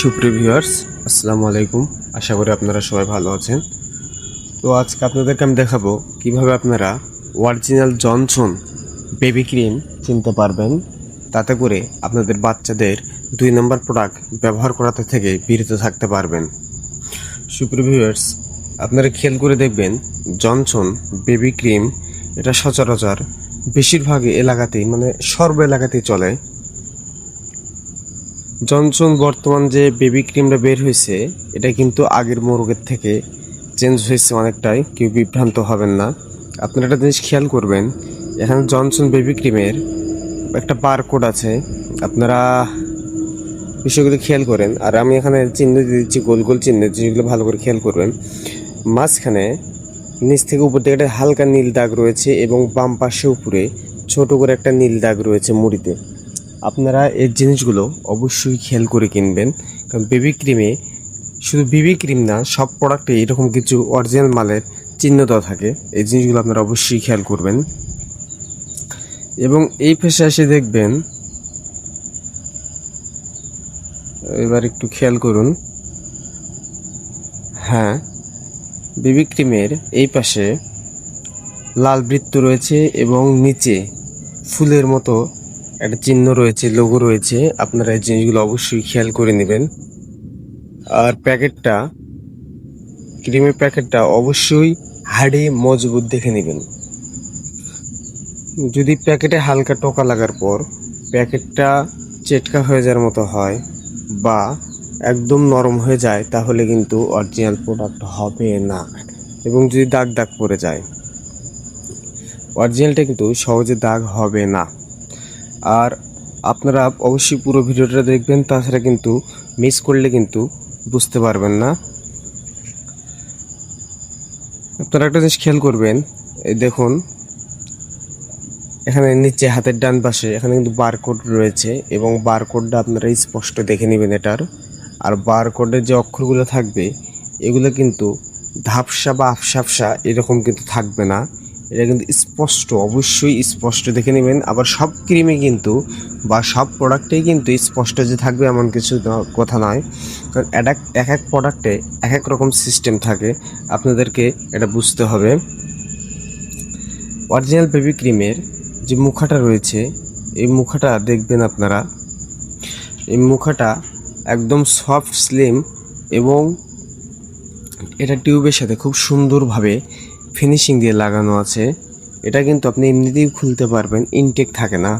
সুপ্রিয় ভিউয়ার্স, আসসালামু আলাইকুম। আশা করি আপনারা সবাই ভালো আছেন। তো আজকে আপনাদেরকে আমি দেখাবো কীভাবে আপনারা অরিজিনাল জনসন বেবি ক্রিম চিনতে পারবেন। তাতে করে আপনাদের বাচ্চাদের দুই নম্বর প্রোডাক্ট ব্যবহার করাতে থেকে বিরত থাকতে পারবেন। সুপ্রিয় ভিউয়ার্স, আপনারা খেয়াল করে দেখবেন জনসন বেবি ক্রিম এটা সচরাচর বেশিরভাগ এলাকাতেই মানে সর্ব এলাকাতেই চলে। জনসন বর্তমান যে বেবি ক্রিমটা বের হয়েছে, এটা কিন্তু আগের মোরগের থেকে চেঞ্জ হয়েছে অনেকটাই, কেউ বিভ্রান্ত হবেন না। আপনারা একটা জিনিস খেয়াল করবেন, এখানে জনসন বেবি ক্রিমের একটা বারকোড আছে, আপনারা বিষয়গুলো খেয়াল করেন। আর আমি এখানে চিহ্ন দিয়ে দিচ্ছি, গোল গোল চিহ্ন যেগুলো ভালো করে খেয়াল করবেন। মাঝখানে নিচ থেকে উপর থেকে একটা হালকা নীল দাগ রয়েছে এবং বাম পাশে উপরে ছোট করে একটা নীল দাগ রয়েছে মুড়িতে। আপনারা এই জিনিসগুলো অবশ্যই খেয়াল করে কিনবেন। কারণ বেবি ক্রিমে শুধু বেবি ক্রিম না, সব প্রোডাক্টে এরকম কিছু অরিজিনাল মালের চিহ্ন দেওয়া থাকে। এই জিনিসগুলো আপনারা অবশ্যই খেয়াল করবেন। এবং এই পেশে এসে দেখবেন, এবার একটু খেয়াল করুন। হ্যাঁ বেবি ক্রিমের এই পাশে লাল বৃত্ত রয়েছে এবং নিচে ফুলের মতো একটা চিহ্ন রয়েছে লোগো রয়েছে। আপনারা এই জিনিসগুলো অবশ্যই খেয়াল করে নেবেন। আর প্যাকেটটা, ক্রিমের প্যাকেটটা অবশ্যই হাড়ে মজবুত দেখে নেবেন। যদি প্যাকেটে হালকা টোকা লাগার পর প্যাকেটটা চেটকা হয়ে যাওয়ার মতো হয় বা একদম নরম হয়ে যায়, তাহলে কিন্তু অরিজিনাল প্রোডাক্ট হবে না। এবং যদি দাগ দাগ পড়ে যায় অরিজিনালটা কিন্তু সহজে দাগ হবে না। আর আপনারা অবশ্যই পুরো ভিডিওটা দেখবেন, তাছাড়া কিন্তু মিস করলে কিন্তু বুঝতে পারবেন না। আপনারা একটা জিনিস খেয়াল করবেন, এই দেখুন, এখানে নিচে হাতের ডান পাশে, এখানে কিন্তু বারকোড রয়েছে এবং বারকোডটা আপনারা স্পষ্ট দেখে নেবেন এটার। আর বারকোডের যে অক্ষরগুলো থাকবে, এগুলো কিন্তু ধাপসা বা আফসাফসা এরকম কিন্তু থাকবে না। এটা কিন্তু স্পষ্ট, অবশ্যই স্পষ্ট। দেখে নেবেন, আবার সব ক্রিমে কিন্তু বা সব প্রোডাক্টেই কিন্তু স্পষ্ট যে থাকবে এমন কিছু কথা নয়। কারণ এটা এক এক প্রোডাক্টে এক এক রকম সিস্টেম থাকে। আপনাদেরকে এটা বুঝতে হবে। অরিজিনাল বেবি ক্রিমের যে মুখাটা রয়েছে, এই মুখাটা দেখবেন আপনারা। এই মুখাটা একদম সফট স্লিম এবং এটা টিউবের সাথে খুব সুন্দরভাবে ফিনিশিং দিয়ে লাগানো আছে। এটা কিন্তু আপনি এমনিতেই খুলতে পারবেন। ইনটেক থাকে না।